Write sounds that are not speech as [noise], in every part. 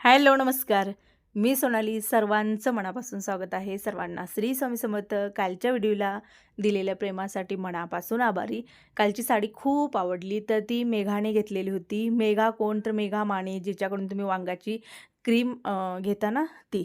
Hello नमस्कार. मी सोनाली. सर्वांचं मनापासून स्वागत आहे. सर्वांना श्री स्वामी समर्थ कालच्या व्हिडिओला दिलेल्या प्रेमासाठी मनापासून आभारी. कालची साडी खूप आवडली तर ती मेघाने घेतलेली होती. मेघा कोण तर मेघा माने जिच्याकडून तुम्ही वांगाची क्रीम घेता ना ती.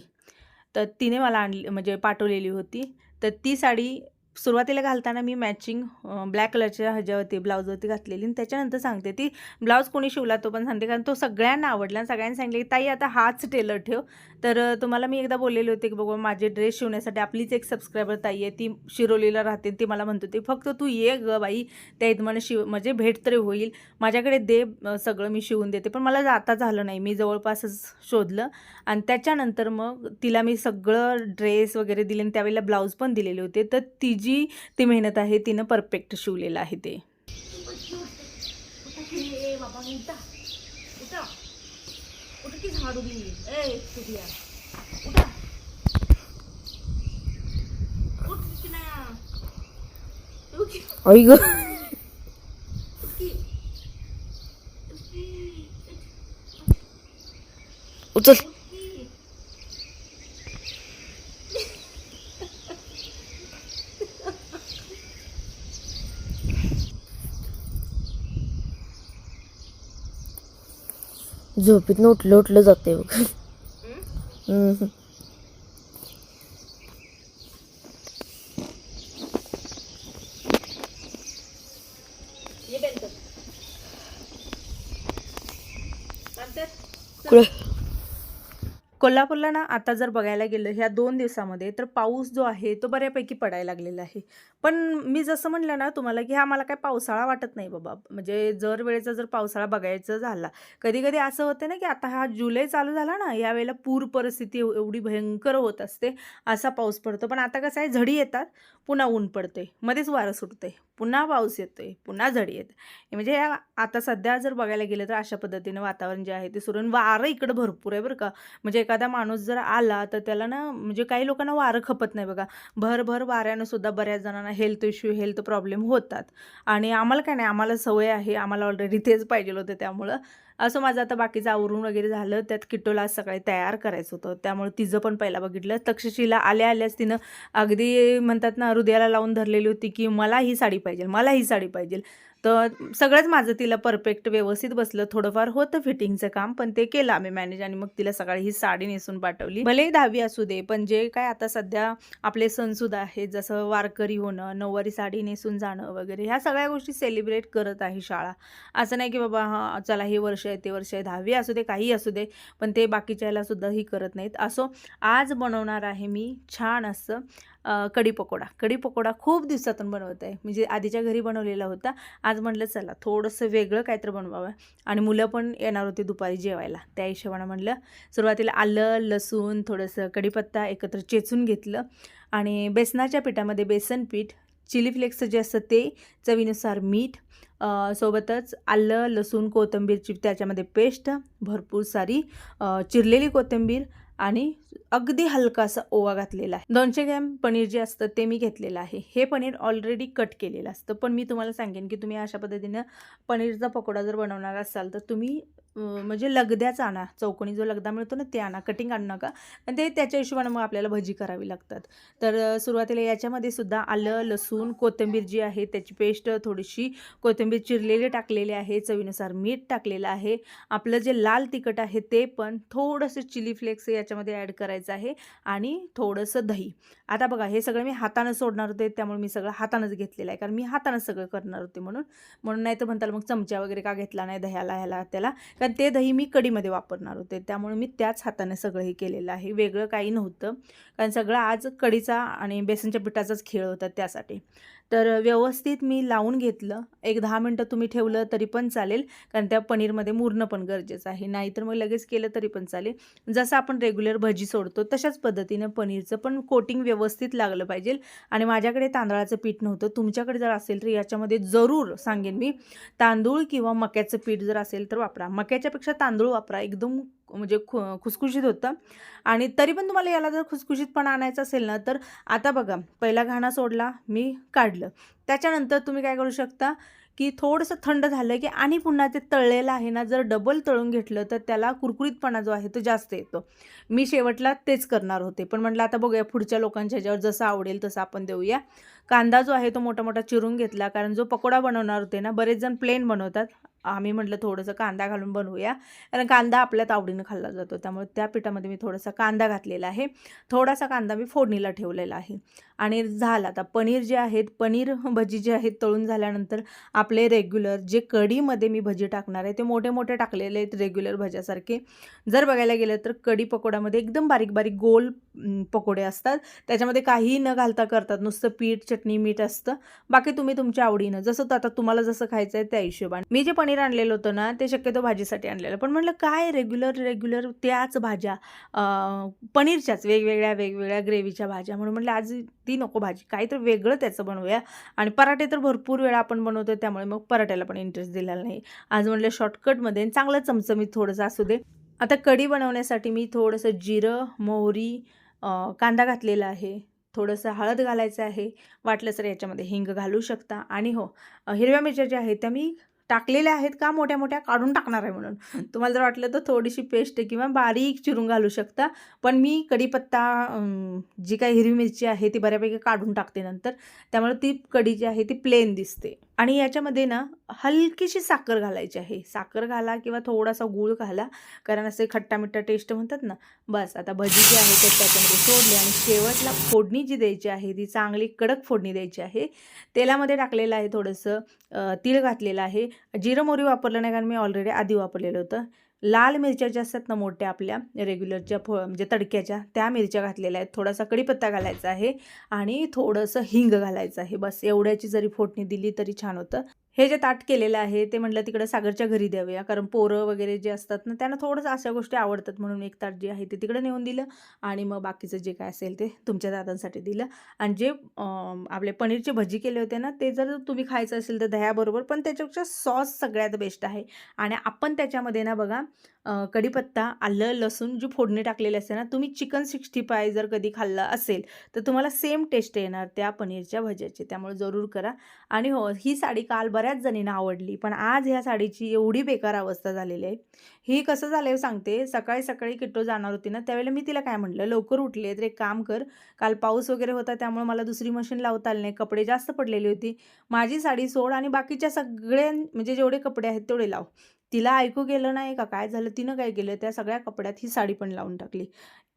तर तिने मला आणली म्हणजे पाठवलेली होती. तर ती साडी सुरुवातीला घालताना मी मॅचिंग ब्लॅक कलरच्या ह्याच्यावरती ब्लाऊजवरती घातलेली आणि त्याच्यानंतर सांगते ती ब्लाऊज कोणी शिवला तो पण सांगते कारण तो सगळ्यांना आवडला आणि सगळ्यांनी सांगितले की ताई आता हाच टेलर ठेव. तर तुम्हाला मी एकदा बोललेले होते की बाबा माझे ड्रेस शिवण्यासाठी आपलीच एक सबस्क्रायबर ताई आहे ती शिरोलीला राहते ती मला म्हणत होती फक्त तू ये ग बाई त्या इथं शिव म्हणजे भेट तरी होईल माझ्याकडे दे सगळं मी शिवून देते. पण मला जाता झालं नाही मी जवळपासच शोधलं आणि त्याच्यानंतर मग तिला मी सगळं ड्रेस वगैरे दिले आणि त्यावेळेला ब्लाऊज पण दिलेले होते तर ती जी ती मेहनत आहे तिनं परफेक्ट शिवलेलं आहे ते. बाबा झाडू दी ए तुझ्या उठा उठ की ना उठ की उचल. उठ की झोपेतनं उठलं उठलं जाते बघ हम्म. ये बेंत नंतर कुठं कोल्हापूरला ना आता जर बघायला गेलं ह्या दोन दिवसामध्ये तर पाऊस जो आहे तो बऱ्यापैकी पडायला लागलेला आहे. पण मी जसं म्हणलं ना तुम्हाला की हा मला काय पावसाळा वाटत नाही बाबा. म्हणजे जर वेळेचा जर पावसाळा बघायचा झाला कधी कधी असं होतं ना की आता हा जुलै चालू झाला ना यावेळेला पूर परिस्थिती एव- एवढी भयंकर होत असते असा पाऊस पडतो. पण आता कसं आहे झडी येतात पुन्हा ऊन पडते मध्येच वारं सुटते पुन्हा पाऊस येतोय पुन्हा झडी येते. म्हणजे आता सध्या जर बघायला गेलं तर अशा पद्धतीनं वातावरण जे आहे ते सुरून वारं इकडं भरपूर आहे बरं का. म्हणजे एखादा माणूस जर आला तर त्याला ना म्हणजे काही लोकांना वारं खपत नाही बघा. भरभर वाऱ्यानं सुद्धा बऱ्याच जणांना हेल्थ इश्यू हेल्थ प्रॉब्लेम होतात. आणि आम्हाला काय नाही आम्हाला सवय आहे आम्हाला ऑलरेडी तेच पाहिजे होतं त्यामुळं. असं माझं आता बाकीचं आवरून वगैरे झालं त्यात किट्टोला आज सकाळी तयार करायचं होतं. त्यामुळे तिचं पण पहिला बघितलं. तक्षशिला आल्या आल्याच तिनं अगदी म्हणतात ना हृदयाला लावून धरलेली होती की मला ही साडी पाहिजे मला ही साडी पाहिजे तर सगळंच माझं तिला परफेक्ट व्यवस्थित बसलं. थोडंफार होतं फिटिंगचं काम पण ते केलं आम्ही मॅनेज आणि मग तिला सकाळी ही साडी नेसून पाठवली. भले दहावी असू दे पण जे काय आता सध्या आपले सणसुद्धा आहेत जसं वारकरी होणं नऊवारी साडी नेसून जाणं वगैरे ह्या सगळ्या गोष्टी सेलिब्रेट करत आहे शाळा. असं नाही की बाबा हां चला हे वर्ष आहे ते वर्ष आहे दहावी असू दे काही असू दे पण ते बाकीच्या सुद्धा ही करत नाहीत. असो आज बनवणार आहे मी छान असं कढी पकोडा कढी पकोडा खूप दिवसातून बनवत. आहे म्हणजे आधीच्या घरी बनवलेला होता. आज म्हटलं चला थोडंसं वेगळं काहीतरी बनवावं. आणि मुलं पण येणार होती दुपारी जेवायला. त्या हिशोबानं म्हणलं सुरुवातीला आलं लसूण थोडंसं कढीपत्ता एकत्र चेचून घेतलं आणि बेसनाच्या पिठामध्ये बेसन पीठ चिली फ्लेक्स जे असतं ते चवीनुसार मीठ सोबतच आलं लसूण कोथिंबीरची त्याच्यामध्ये पेस्ट भरपूर सारी चिरलेली कोथिंबीर आणि अगदी हलकासा ओवा घातलेला आहे. दोनशे ग्रॅम पनीर जे असतं ते मी घेतलेलं आहे. हे पनीर ऑलरेडी कट केलेलं असतं. पण मी तुम्हाला सांगेन की तुम्ही अशा पद्धतीनं पनीरचा पकोडा जर बनवणार असाल तर तुम्ही म्हणजे लगद्याच आणा. चौकोनी जो लगदा मिळतो ना ते आणा. कटिंग आणू नका. आणि ते त्याच्या हिशोबानं मग आपल्याला भजी करावी लागतात. तर सुरुवातीला याच्यामध्ये सुद्धा आलं लसूण कोथिंबीर जी आहे त्याची पेस्ट थोडीशी कोथिंबीर चिरलेली टाकलेली आहे. चवीनुसार मीठ टाकलेलं आहे. आपलं जे लाल तिखट आहे ते पण थोडंसं चिली फ्लेक्स याच्यामध्ये ॲड करायचं आहे. आणि थोडंसं दही. आता बघा हे सगळं मी हातानं सोडणार होते त्यामुळे मी सगळं हातानंच घेतलेलं आहे. कारण मी हातानं सगळं करणार होते म्हणून. म्हणून नाही तर म्हणताल मग चमचा वगैरे का घेतला नाही दह्याला ह्याला त्याला. कारण ते दही मी कढीमध्ये वापरणार होते. त्यामुळे मी त्याच हाताने सगळं हे केलेलं आहे. वेगळं काही नव्हतं. कारण सगळं आज कढीचा आणि बेसनच्या पिठाचाच खेळ होता त्यासाठी. तर व्यवस्थित मी लावून घेतलं. एक दहा मिनटं तुम्ही ठेवलं तरी पण चालेल कारण त्या पनीरमध्ये मुरणं पण गरजेचं आहे. नाहीतर मग लगेच केलं तरी पण चालेल. जसं आपण रेग्युलर भजी सोडतो तशाच पद्धतीनं पनीरचं पण कोटिंग व्यवस्थित लागलं पाहिजे. आणि माझ्याकडे तांदळाचं पीठ नव्हतं. तुमच्याकडे जर असेल तर याच्यामध्ये जरूर सांगेन मी. तांदूळ किंवा मक्याचं पीठ जर असेल तर वापरा. मक्याच्यापेक्षा तांदूळ वापरा. एकदम म्हणजे खु खुसखुशीत होतं. आणि तरी पण तुम्हाला याला जर खुसखुशीतपणा आणायचं असेल ना तर आता बघा पहिला घाणा सोडला मी काढलं. त्याच्यानंतर तुम्ही काय करू शकता की थोडंसं थंड झालं की आणि पुन्हा ते तळलेलं आहे ना जर डबल तळून घेतलं तर त्याला कुरकुरीतपणा जो आहे तो जास्त येतो. मी शेवटला तेच करणार होते. पण म्हटलं आता बघूया पुढच्या लोकांच्या ह्याच्यावर जसं आवडेल तसं आपण देऊया. कांदा जो आहे तो मोठा मोठा चिरून घेतला कारण जो पकोडा बनवणार होते ना बरेच जण प्लेन बनवतात. आम्ही म्हटलं थोडंसं कांदा घालून बनवूया. कारण कांदा आपल्यात आवडीनं खाल्ला जातो. त्यामुळे त्या पिठामध्ये मी थोडासा कांदा घातलेला आहे. थोडासा कांदा मी फोडणीला ठेवलेला आहे. आणि झालं आता पनीर जे आहेत पनीर भजी जे आहेत तळून झाल्यानंतर आपले रेग्युलर जे कढीमध्ये मी भजी टाकणार आहे ते मोठे मोठे टाकलेले आहेत रेग्युलर भज्यासारखे. जर बघायला गेलं तर कढी पकोड्यामध्ये एकदम बारीक बारीक गोल पकोडे असतात. त्याच्यामध्ये काहीही न घालता करतात. नुसतं पीठ चटणी मीठ असतं. बाकी तुम्ही तुमच्या आवडीनं जसं तर आता तुम्हाला जसं खायचं आहे त्या हिशोबाने. मी जे पनीर पनीर आणलेलं होतं ना ते शक्यतो भाजीसाठी आणलेलं. पण म्हटलं काय रेग्युलर रेग्युलर त्याच भाज्या पनीरच्याच वेगवेगळ्या वेगवेगळ्या ग्रेव्हीच्या भाज्या? म्हणून म्हटलं आज ती नको भाजी काहीतरी वेगळं त्याचं बनवूया. आणि पराठे तर भरपूर वेळा आपण बनवतो त्यामुळे मग पराठ्याला पण इंटरेस्ट दिलेला नाही. आज म्हटलं शॉर्टकटमध्ये चांगलं चमचमीत थोडंसं असू दे. आता कढी बनवण्यासाठी मी थोडंसं जिरं मोहरी कांदा घातलेला आहे. थोडंसं हळद घालायचं आहे. वाटलं तर याच्यामध्ये हिंग घालू शकता. आणि हो हिरव्या मिरच्या ज्या आहेत त्या मी टाकलेल्या आहेत का मोठ्या मोठ्या काढून टाकणार आहे म्हणून. तुम्हाला जर वाटलं तर थोडीशी पेस्ट किंवा बारीक चिरून घालू शकता. पण मी कढीपत्ता जी काही हिरवी मिरची आहे ती बऱ्यापैकी काढून टाकते नंतर. त्यामुळे ती कढी जी आहे ती प्लेन दिसते. आणि याच्यामध्ये ना हलकीशी साखर घालायची आहे. साखर घाला किंवा थोडासा गूळ घाला. कारण असे खट्टा मिठ्ठा टेस्ट म्हणतात ना. बस आता भजी जी आहे ते त्याच्यामध्ये सोडली आणि शेवटला फोडणी जी द्यायची आहे ती चांगली कडक फोडणी द्यायची आहे. तेलामध्ये टाकलेलं आहे थोडंसं तिळ तीळ घातलेलं आहे. जिरं मोरी वापरलं नाही कारण मी ऑलरेडी आधी वापरलेलं होतं. लाल मिरच्या ज्या असतात ना मोठ्या आपल्या रेग्युलरच्या फो म्हणजे तडक्याच्या त्या मिरच्या घातलेल्या आहेत. थोडासा कढीपत्ता घालायचा आहे आणि थोडंसं हिंग घालायचं आहे. बस एवढ्याची जरी फोडणी दिली तरी छान होतं. हे जे ताट केलेलं आहे ते म्हटलं तिकडं सागरच्या घरी द्यावूया कारण पोरं वगैरे जे असतात ना त्यांना थोडंसं अशा गोष्टी आवडतात म्हणून एक ताट जे आहे ते तिकडं नेऊन दिलं आणि मग बाकीचं जे काय असेल ते तुमच्या दादांसाठी दिलं. आणि जे आपले पनीरची भजी केले होते ना ते जर तुम्ही खायचं असेल तर दह्याबरोबर पण त्याच्यापेक्षा सॉस सगळ्यात बेस्ट आहे. आणि आपण त्याच्यामध्ये ना बघा कढीपत्ता आलं लसूण जी फोडणी टाकलेली असते ना तुम्ही चिकन सिक्स्टी फाय जर कधी खाल्लं असेल तर तुम्हाला सेम टेस्ट येणार त्या पनीरच्या भज्याची. त्यामुळे जरूर करा. आणि हो ही साडी काल बऱ्याच जणींना आवडली पण आज ह्या साडीची एवढी बेकार अवस्था झालेली आहे. ही कसं झालं हो सांगते. सकाळी सकाळी किट्टो जाणार होती ना त्यावेळेला मी तिला काय म्हटलं लवकर उठले तर एक काम कर. काल पाऊस वगैरे होता त्यामुळे मला दुसरी मशीन लावता आली नाही. कपडे जास्त पडलेली होती. माझी साडी सोड आणि बाकीच्या सगळे म्हणजे जेवढे कपडे आहेत तेवढे लाव. तिला ऐकू गेलं नाही का? काय झालं? तिनं काय केलं? त्या सगळ्या कपड्यात ही साडी पण लावून टाकली.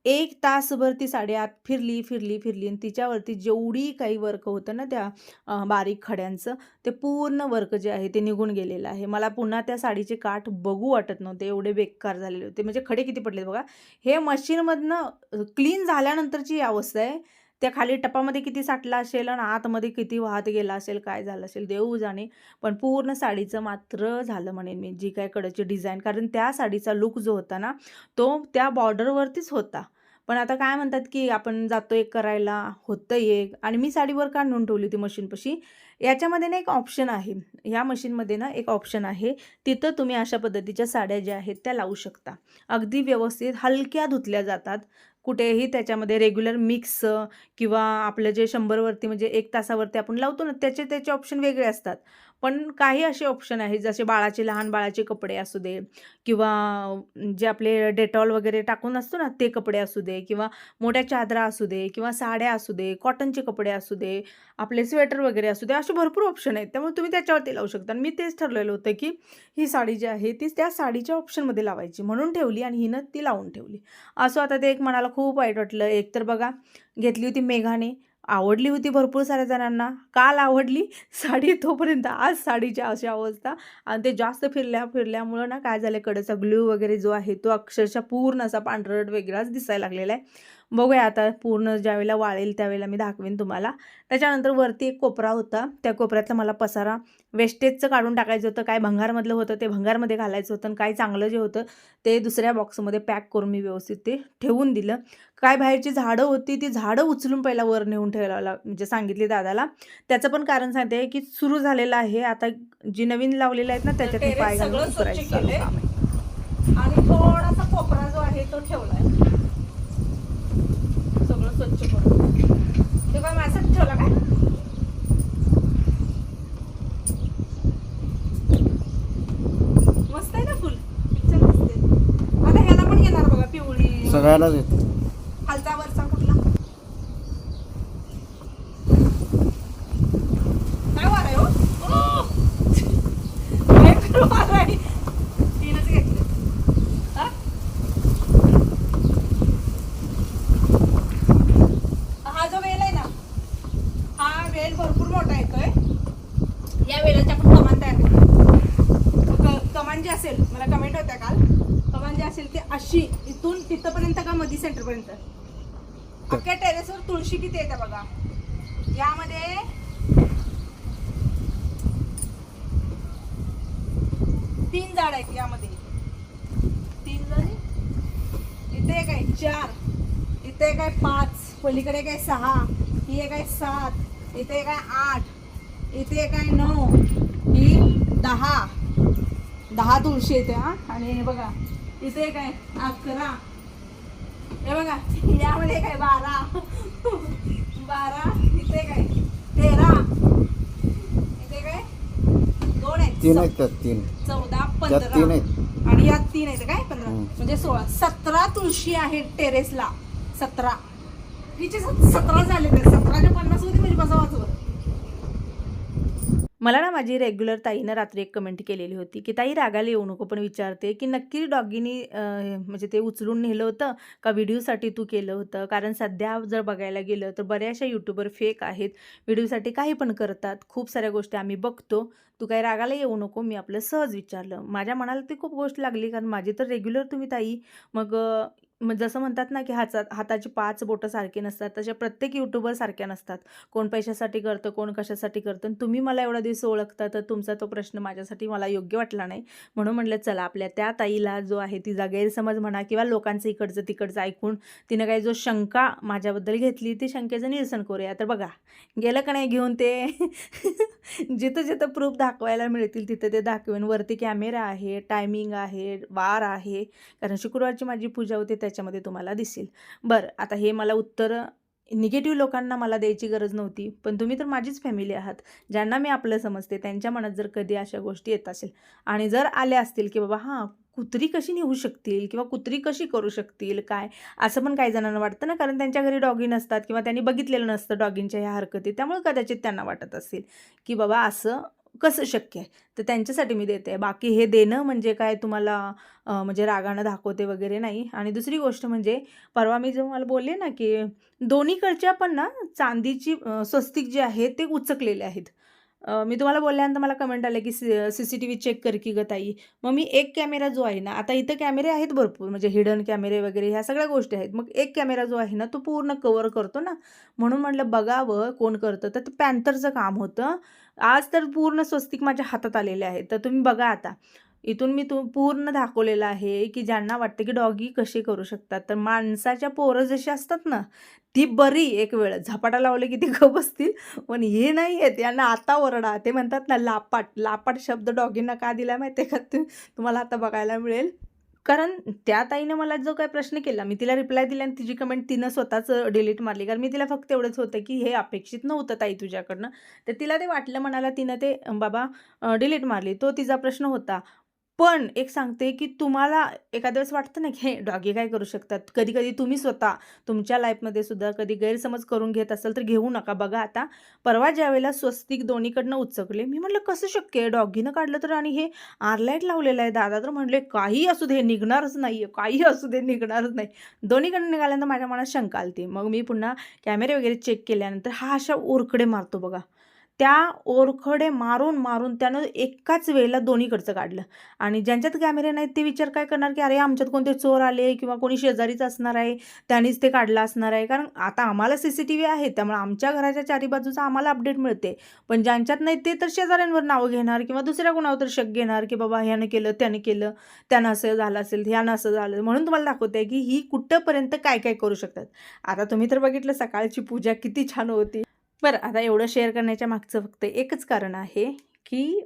एक तासभर ती साडी आत फिरली फिरली फिरली आणि तिच्यावरती जेवढी काही वर्क होतं ना त्या बारीक खड्यांचं ते पूर्ण वर्क जे आहे ते निघून गेलेलं आहे. मला पुन्हा त्या साडीचे काठ बघू वाटत नव्हते. एवढे बेकार झालेले होते. म्हणजे खडे किती पडले बघा. हे मशीनमधनं क्लीन झाल्यानंतरची अवस्था आहे. त्या खाली टपामध्ये किती साठला असेल आणि आतमध्ये किती वाहत गेला असेल काय झालं असेल देऊ जाणे. पण पूर्ण साडीचं मात्र झालं म्हणेन मी जी काय कडची डिझाईन. कारण त्या साडीचा लुक जो होता ना तो त्या बॉर्डरवरतीच होता. पण आता काय म्हणतात की आपण जातो एक करायला होतं एक. आणि मी साडीवर का नेऊन ठेवली होती मशीनपाशी याच्यामध्ये ना एक ऑप्शन आहे. ह्या मशीनमध्ये ना एक ऑप्शन आहे. तिथं तुम्ही अशा पद्धतीच्या साड्या ज्या आहेत त्या लावू शकता. अगदी व्यवस्थित हलक्या धुतल्या जातात. कुठेही त्याच्यामध्ये रेग्युलर मिक्स किंवा आपलं जे शंभरवरती म्हणजे एक तासावरती आपण लावतो ना त्याचे त्याचे ऑप्शन वेगळे असतात. पण काही असे ऑप्शन आहेत जसे बाळाचे लहान बाळाचे कपडे असू दे किंवा जे आपले डेटॉल वगैरे टाकून असतो ना ते कपडे असू दे किंवा मोठ्या चादरा असू दे किंवा साड्या असू दे कॉटनचे कपडे असू दे आपले स्वेटर वगैरे असू दे असे भरपूर ऑप्शन आहेत. त्यामुळे तुम्ही त्याच्यावरती लावू शकता. आणि मी तेच ठरलेलं होतं की ही साडी जी आहे ती त्या साडीच्या ऑप्शनमध्ये लावायची. म्हणून ठेवली आणि हिनं ती लावून ठेवली. असं आता ते एक मनाला खूप वाईट वाटलं. एक तर बघा घेतली होती मेघाने. आवडली होती भरपूर साऱ्या जणांना. काल आवडली साडी तोपर्यंत आज साडीची अशी अवस्था. आणि ते जास्त फिरल्या फिरल्यामुळं ना काय झालं कडचा ग्लू वगैरे जो आहे तो अक्षरशः पूर्ण असा पांढरट वेगळाच दिसायला लागलेला आहे. बघूया आता पूर्ण ज्यावेळेला वाळेल त्यावेळेला मी दाखवेन तुम्हाला. त्याच्यानंतर वरती एक कोपरा होता. त्या कोपऱ्यातला मला पसारा वेस्टेजचं काढून टाकायचं होतं. काय भंगारमधलं होतं ते भंगारमध्ये घालायचं होतं आणि काय चांगलं जे होतं ते दुसऱ्या बॉक्समध्ये पॅक करून मी व्यवस्थित ते ठेवून दिलं. काय बाहेरची झाडं होती ती झाडं उचलून पहिला वर नेऊन ठेवायला म्हणजे सांगितली दादाला. त्याचं पण कारण सांगते की सुरू झालेलं आहे. आता जी नवीन लावलेलं आहेत ना त्याच्यात पाय घालून आहे. आणि थोडासा कोपरा जो आहे तो ठेवलाय. सगळं स्वच्छ करून तो काय माणसात ठेवला काय? मस्त आहे ना फुल? पिक्चर दिसते आता ह्याला पण येणार बघा पिवळी. सगळ्यालाच येते. झाड आहेत यामध्ये तीन झाडे इथे एक आहे चार इथे एक आहे पाच पलीकडे एक आहे सहा ही एक आहे सात इथे एक आहे आठ इथे एक आहे नऊ ही दहा दहा तुळशी येते हा आणि हे बघा इथे एक आहे अकरा हे बघा यामध्ये काय बारा बारा इथे काय तेरा इथे काय दोन आहेत तीन आहेत तीन चौदा त्यात तीन पंधरा आहेत. आणि यात तीन आहेत काय? पंधरा. हम्म. म्हणजे सोळा. सतरा तुळशी आहेत टेरेसला. सतरा. हिचे सत- सतरा झाले ते सतराच्या पन्नास होती म्हणजे बसा वाचवर मला ना माझी रेग्युलर ताईनं रात्री एक कमेंट केलेली होती की ताई रागाला येऊ नको पण विचारते की नक्की डॉगीनी म्हणजे ते उचलून नेलं होतं का? व्हिडिओसाठी तू केलं होतं? कारण सध्या जर बघायला गेलं तर बऱ्याचशा यूट्यूबर फेक आहेत. व्हिडिओसाठी काही पण करतात. खूप साऱ्या गोष्टी आम्ही बघतो. तू काही रागाला येऊ नको. मी आपलं सहज विचारलं. माझ्या मनाला ती खूप गोष्ट लागली कारण माझी तर रेग्युलर तुम्ही ताई. मग जसं म्हणतात ना की हाचा हाताची पाच बोटं सारखी नसतात तशा प्रत्येक युट्यूबर सारख्या नसतात. कोण पैशासाठी करतं कोण कशासाठी करतं. आणि तुम्ही मला एवढा दिवस ओळखता तर तुमचा तो प्रश्न माझ्यासाठी मला योग्य वाटला नाही. म्हणून म्हटलं चला आपल्या त्या ताईला जो आहे तिचा गैरसमज म्हणा किंवा लोकांचं इकडचं तिकडचं ऐकून तिनं काही जो शंका माझ्याबद्दल घेतली ती शंकेचं निरसन करूया. तर बघा गेलं का नाही घेऊन ते? [laughs] जिथं जिथं प्रूफ दाखवायला मिळतील तिथं ते दाखवेन. वरती कॅमेरा आहे टायमिंग आहे वार आहे. कारण शुक्रवारची माझी पूजा होते त्याच्यामध्ये तुम्हाला दिसेल. बरं आता हे मला उत्तर निगेटिव्ह लोकांना मला द्यायची गरज नव्हती पण तुम्ही तर माझीच फॅमिली आहात. ज्यांना मी आपलं समजते त्यांच्या मनात जर कधी अशा गोष्टी येत असेल आणि जर आल्या असतील की बाबा हां कुत्री कशी नेऊ शकतील किंवा कुत्री कशी करू शकतील काय? असं पण काही जणांना वाटतं ना कारण त्यांच्या घरी डॉगी नसतात किंवा त्यांनी बघितलेलं नसतं डॉगींच्या ह्या हरकती त्यामुळे कदाचित त्यांना वाटत असेल की बाबा असं कसं शक्य आहे? तर त्यांच्यासाठी मी देते. बाकी हे देणं म्हणजे काय तुम्हाला म्हणजे रागानं दाखवते वगैरे नाही. आणि दुसरी गोष्ट म्हणजे परवा मी जो मला बोलले ना की दोन्हीकडच्या पण ना चांदीची स्वस्तिक जे आहे ते उचकलेले आहेत. मी तुम्हाला बोलल्यानंतर मला कमेंट आले की C C T V check कर की ग ताई. मग मी एक कॅमेरा जो आहे ना आता इथं कॅमेरे आहेत भरपूर म्हणजे हिडन कॅमेरे वगैरे ह्या सगळ्या गोष्टी आहेत. मग एक कॅमेरा जो आहे ना तो पूर्ण कवर करतो ना. म्हणून म्हटलं बघावं कोण करतं. तर ते पॅन्थरचं काम होतं. आज तर पूर्ण स्वस्तिक माझ्या हातात आलेले आहेत. तर तुम्ही बघा आता. इथून मी तू पूर्ण दाखवलेलं आहे की ज्यांना वाटतं की डॉगी कसे करू शकतात. तर माणसाच्या पोरं जशी असतात ना ती बरी एक वेळ. झपाटा लावले की ती गप बसतील. पण हे नाही आहेत यांना आता ओरडा. ते म्हणतात ना लापाट लापाट शब्द डॉगींना का दिला माहिती आहे का तुम्हाला आता बघायला मिळेल. कारण त्या ताईनं मला जो काही प्रश्न केला मी तिला रिप्लाय दिला आणि तिची कमेंट तिनं स्वतःच डिलीट मारली. कारण मी तिला फक्त एवढंच होतं की हे अपेक्षित नव्हतं ताई तुझ्याकडनं. तर तिला ते वाटलं म्हणाला तिनं ते बाबा डिलीट मारली. तो तिचा प्रश्न होता. पण एक सांगते की तुम्हाला एखाद्या वेळेस वाटतं ना की हे डॉगी काय करू शकतात? कधी कधी तुम्ही स्वतः तुमच्या लाईफमध्ये सुद्धा कधी गैरसमज करून घेत असाल तर घेऊ नका. बघा आता परवा ज्यावेळेला स्वस्तिक दोन्हीकडनं उचकले मी म्हटलं कसं शक्य आहे? डॉगीनं काढलं तर आणि हे आरलाईट लावलेलं आहे. दादा तर म्हटले काही असू दे निघणारच नाही आहे काही असू दे निघणारच नाही. दोन्हीकडनं निघाल्यानंतर माझ्या मनात शंका आलती. मग मी पुन्हा कॅमेरे वगैरे चेक केल्यानंतर हा अशा ओरकडे मारतो बघा. त्या ओरखडे मारून मारून त्यानं एकाच वेळेला दोन्हीकडचं काढलं. आणि ज्यांच्यात कॅमेरे नाहीत ते विचार काय करणार की अरे आमच्यात कोणते चोर आले किंवा कोणी शेजारीच असणार आहे त्यांनीच ते काढलं असणार आहे. कारण आता आम्हाला सी सी टी व्ही आहे त्यामुळे आमच्या घराच्या चारी बाजूचा आम्हाला अपडेट मिळते. पण ज्यांच्यात नाही ते तर शेजाऱ्यांवर नावं घेणार किंवा दुसऱ्या कोणावर तर शक घेणार की बाबा ह्यानं केलं त्यानं केलं त्यानं असं झालं असेल ह्यानं असं झालं म्हणून तुम्हाला दाखवते की ही कुठंपर्यंत काय काय करू शकतात. आता तुम्ही तर बघितलं सकाळची पूजा किती छान होती. बरं आता एवढं शेअर करण्याच्या मागचं फक्त एकच कारण आहे की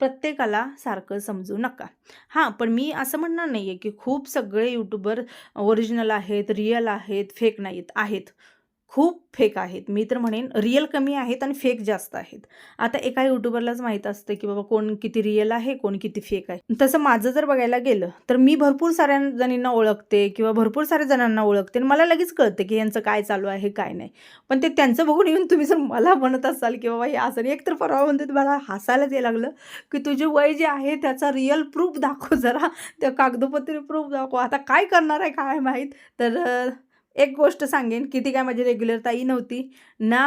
प्रत्येकाला सारखं समजू नका. हां पण मी असं म्हणणार नाही आहे की खूप सगळे यूट्यूबर ओरिजिनल आहेत रिअल आहेत फेक नाहीत आहेत. खूप फेक आहेत. मी तर म्हणेन रिअल कमी आहेत आणि फेक जास्त आहेत. आता एका यूट्यूबरलाच माहीत असतं की बाबा कोण किती रिअल आहे कोण किती फेक आहे. तसं माझं जर बघायला गेलं तर मी भरपूर साऱ्या जणींना ओळखते किंवा भरपूर साऱ्या जणांना ओळखते आणि मला लगेच कळतं की यांचं काय चालू आहे काय नाही. पण ते त्यांचं बघून येऊन तुम्ही जर मला म्हणत असाल की बाबा हे असं नाही एक तर परवा म्हणते मला हसायलाच यायला लागलं की तुझे वय जे आहे त्याचा रिअल प्रूफ दाखव जरा. त्या कागदोपत्री प्रूफ दाखव. आता काय करणार आहे काय माहीत? तर एक गोष्ट सांगेन की ती काय माझी रेग्युलर ताई नव्हती. ना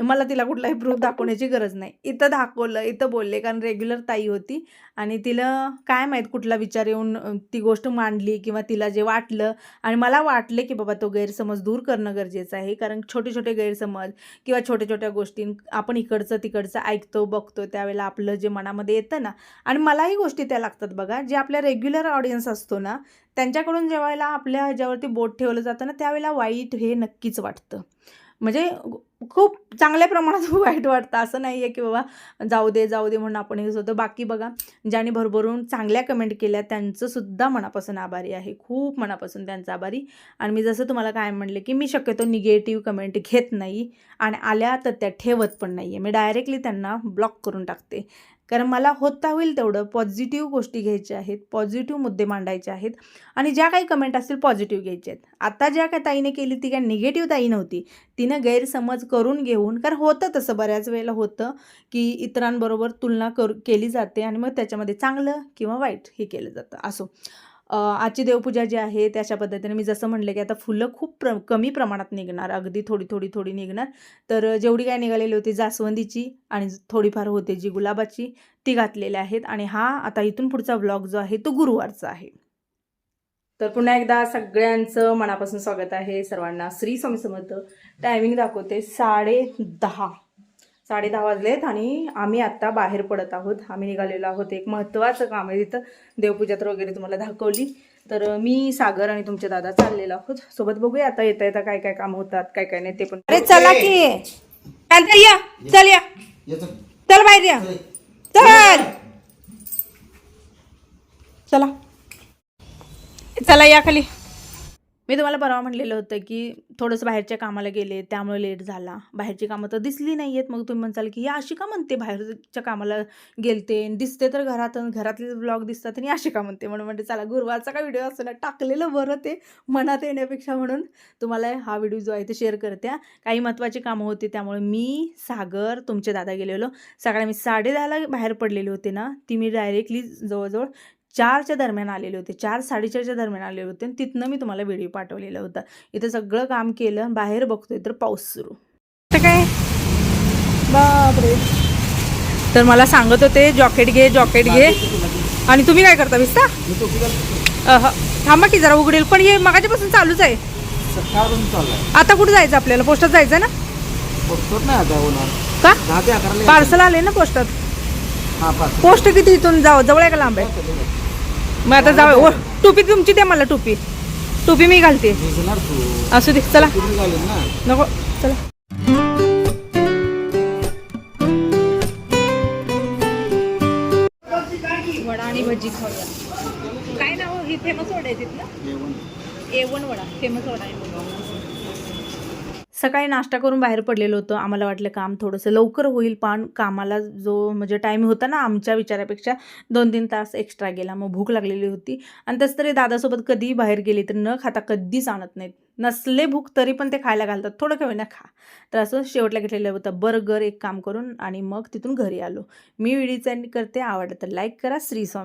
मला तिला कुठलाही प्रूफ दाखवण्याची गरज नाही. इथं दाखवलं इथं बोलले कारण रेग्युलर ताई होती आणि तिला काय माहीत कुठला विचार येऊन ती गोष्ट मांडली किंवा तिला जे वाटलं आणि मला वाटले की बाबा तो गैरसमज दूर करणं गरजेचं आहे कारण छोटे छोटे गैरसमज किंवा छोट्या छोट्या गोष्टी आपण इकडचं तिकडचं ऐकतो बघतो त्यावेळेला आपलं जे मनामध्ये येतं ना आणि मलाही गोष्टी त्या लागतात बघा. जे आपल्या रेग्युलर ऑडियन्स असतो ना त्यांच्याकडून जेव्हा आपल्या ह्याच्यावरती बोट ठेवलं जातं ना त्यावेळेला वाईट हे नक्कीच वाटतं. म्हणजे खूप चांगल्या प्रमाणात [laughs] वाईट वाटतं. असं नाही आहे की बाबा जाऊ दे जाऊ दे म्हणून आपण हे होतं. बाकी बघा ज्यांनी भरभरून चांगल्या कमेंट केल्या त्यांचंसुद्धा मनापासून आभारी आहे. खूप मनापासून त्यांचं आभारी. आणि मी जसं तुम्हाला काय म्हणले की मी शक्यतो निगेटिव्ह कमेंट घेत नाही आणि आल्या तर त्या ठेवत पण नाही आहे मी डायरेक्टली त्यांना ब्लॉक करून टाकते. कारण मला होता होईल तेवढं पॉझिटिव्ह गोष्टी घ्यायच्या आहेत पॉझिटिव्ह मुद्दे मांडायचे आहेत आणि ज्या काही कमेंट असतील पॉझिटिव्ह घ्यायचे आहेत. आता ज्या काय ताईने केली ती काय निगेटिव्ह ताई नव्हती. तिनं गैरसमज करून घेऊन कारण होतं तसं बऱ्याच वेळेला होतं की इतरांबरोबर तुलना कर केली जाते आणि मग त्याच्यामध्ये चांगलं किंवा वाईट हे केलं जातं. असो. आजची देवपूजा जी आहे त्याच्या पद्धतीने मी जसं म्हणलं की आता फुलं खूप प्र कमी प्रमाणात निघणार अगदी थोडी थोडी थोडी निघणार. तर जेवढी काय निघालेली होती जास्वंदीची आणि थोडीफार होते जी गुलाबाची ती घातलेली आहेत. आणि हा आता इथून पुढचा व्लॉग जो आहे तो गुरुवारचा आहे. तर पुन्हा एकदा सगळ्यांचं मनापासून स्वागत आहे. सर्वांना श्री स्वामी समर्थ. टायमिंग दाखवते साडे दहा. साडे दहा वाजलेत आणि आम्ही आत्ता बाहेर पडत आहोत. आम्ही निघालेलो आहोत. एक महत्त्वाचं काम आहे तिथं. देवपूजा तर वगैरे तुम्हाला दाखवली. तर मी सागर आणि तुमचे दादा चाललेलो आहोत. सोबत बघूया आता येता येता काय काय काम होतात काय काय नाही ते पण. अरे चला की. चालतं या. चल या. चल. बाहेर या. चल. चला. चला या खाली. मी तुम्हाला परवा म्हणलेलं होतं की थोडंसं बाहेरच्या कामाला गेले त्यामुळे लेट झाला. बाहेरची कामं तर दिसली नाही आहेत मग तुम्ही म्हणसाल की ही अशी का म्हणते बाहेरच्या कामाला गेलते? दिसते तर घरात घरातले ब्लॉग दिसतात आणि अशी का म्हणते? म्हणून म्हणते चला गुरुवारचा का व्हिडिओ असतो ना टाकलेलं बरं ते मनात येण्यापेक्षा म्हणून तुम्हाला हा व्हिडिओ जो आहे ते शेअर करते काही महत्त्वाची कामं होती त्यामुळे मी सागर तुमचे दादा गेलेलो सकाळी मी साडे दहाला बाहेर पडलेले होते ना ती मी डायरेक्टली जवळजवळ चारच्या दरम्यान आलेले होते. चार साडेचारच्या दरम्यान आलेले होते. आणि तिथनं मी तुम्हाला व्हिडिओ पाठवलेला होता. इथं सगळं काम केलं बाहेर बघतोय तर पाऊस सुरू. तर काय? बापरे. तर मला सांगत होते जॉकेट घे जॉकेट घे. आणि तुम्ही काय करता विस्ता मी तो अह, थांबा की जरा उघडेल. पण हे मगाच्यापासून चालूच आहे. आता कुठं जायचं आपल्याला? पोस्टात जायचं ना? का? पार्सल आले ना पोस्टात? हा पोस्ट किती इथून जाऊ जवळ आहे का लांब आहे. मग आता जाऊ. ओ, टोपी तुमची द्या मला टोपी. टोपी मी घालते. असू दे चला. नको चला. वडा आणि भजी खाऊया. काय नाव? ही फेमस वडा आहे तिथलं? A one. Vada famous vada आहे. सकाळी नाश्ता करून बाहेर पडलेलो होतो. आम्हाला वाटलं काम थोडंसं लवकर होईल पण कामाला जो म्हणजे टाईम होता ना आमच्या विचारापेक्षा दोन तीन तास एक्स्ट्रा गेला. मग भूक लागलेली होती. आणि तसं तरी दादासोबत कधीही बाहेर गेली तर न खाता कधीच आणत नाहीत. नसले भूक तरी पण ते खायला घालतात. थोडं कमी ना खा. तर असं शेवटला घेतलेलं होतं. बर्गर एक काम करून आणि मग तिथून घरी आलो. मी व्हिडिओ करते. आवडतं तर लाईक करा. श्री स्वामी